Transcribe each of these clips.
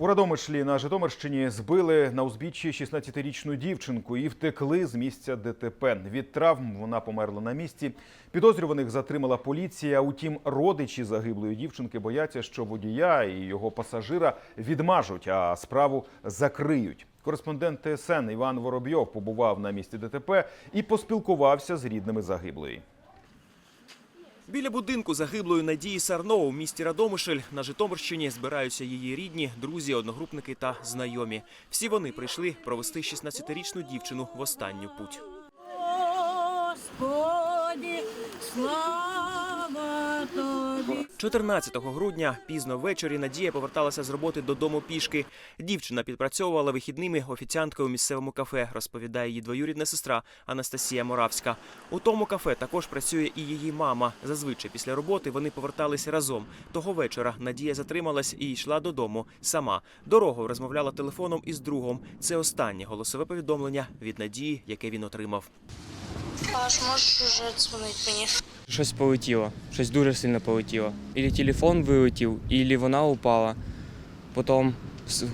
У Радомишлі на Житомирщині збили на узбіччі 16-річну дівчинку і втекли з місця ДТП. Від травм вона померла на місці. Підозрюваних затримала поліція. Утім, родичі загиблої дівчинки бояться, що водія і його пасажира відмажуть, а справу закриють. Кореспондент ТСН Іван Воробйов побував на місці ДТП і поспілкувався з рідними загиблої. Біля будинку загиблої Надії Сарно у місті Радомишель на Житомирщині збираються її рідні, друзі, одногрупники та знайомі. Всі вони прийшли провести 16-річну дівчину в останню путь. Господи, слава. 14 грудня пізно ввечері Надія поверталася з роботи додому пішки. Дівчина підпрацьовувала вихідними офіціанткою у місцевому кафе, розповідає її двоюрідна сестра Анастасія Моравська. У тому кафе також працює і її мама. Зазвичай після роботи вони поверталися разом. Того вечора Надія затрималась і йшла додому сама. Дорогою розмовляла телефоном із другом. Це останнє голосове повідомлення від Надії, яке він отримав. Паш, можеш уже дзвонити мені? Щось полетіло, щось дуже сильно полетіло. Ілі телефон вилетів, ілі вона упала. Потім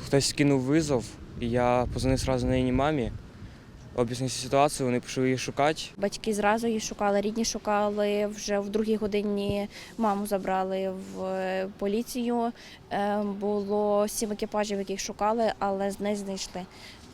хтось скинув визов, і я позвонив одразу на її мамі, об'яснив ситуацію, вони пішли її шукати. Батьки зразу її шукали, рідні шукали. Вже в другій годині маму забрали в е, поліцію. Е, Було сім екіпажів, яких шукали, але не знайшли.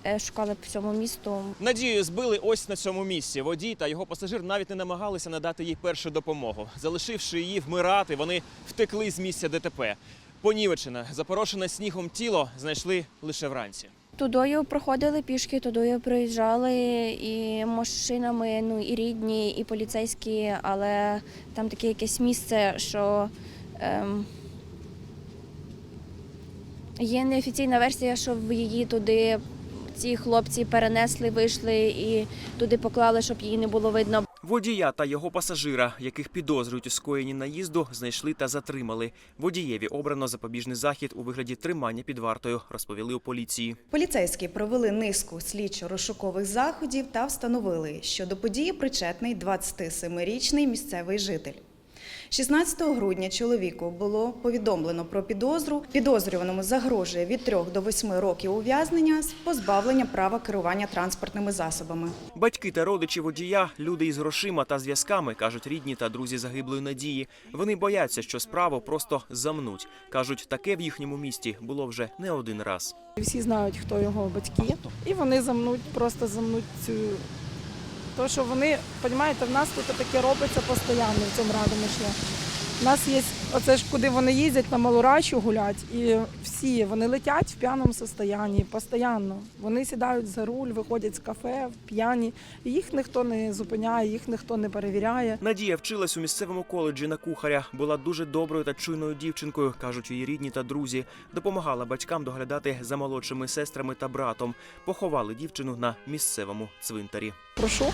Е, Шукали по всьому місту. Надію збили ось на цьому місці. Водій та його пасажир навіть не намагалися надати їй першу допомогу. Залишивши її вмирати, вони втекли з місця ДТП. Понівечене, запорошене снігом тіло знайшли лише вранці. Тудою проходили пішки, тудою проїжджали і машинами, ну і рідні, і поліцейські, але там таке якесь місце, що ем, є неофіційна версія, що в її туди ці хлопці перенесли, вийшли і туди поклали, щоб її не було видно. Водія та його пасажира, яких підозрюють у скоєнні наїзду, знайшли та затримали. Водієві обрано запобіжний захід у вигляді тримання під вартою, розповіли у поліції. Поліцейські провели низку слідчо-розшукових заходів та встановили, що до події причетний 27-річний місцевий житель. 16 грудня чоловіку було повідомлено про підозру. Підозрюваному загрожує від 3 до 8 років ув'язнення з позбавленням права керування транспортними засобами. Батьки та родичі водія люди із грошима та зв'язками, кажуть рідні та друзі загиблої надії. Вони бояться, що справу просто замнуть. кажуть, таке в їхньому місті було вже не один раз. Всі знають, хто його батьки, і вони замнуть, просто замнуть цю. То, що вони, розумієте, в нас тут таке робиться постійно в цьому Радомишлі. У нас є оце ж куди вони їздять на Малорачу гулять, і всі вони летять в п'яному стані, постійно. Вони сідають за руль, виходять з кафе п'яні. і Їх ніхто не зупиняє, їх ніхто не перевіряє. Надія вчилась у місцевому коледжі на кухаря. Була дуже доброю та чуйною дівчинкою, кажуть її рідні та друзі. Допомагала батькам доглядати за молодшими сестрами та братом. Поховали дівчину на місцевому цвинтарі. Прошу,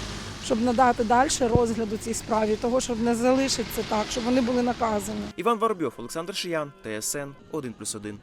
щоб надати далі розгляду цій справі, того, щоб не залишиться так, щоб вони були наказані. Іван Воробйов, Олександр Шиян, ТСН 1+,1.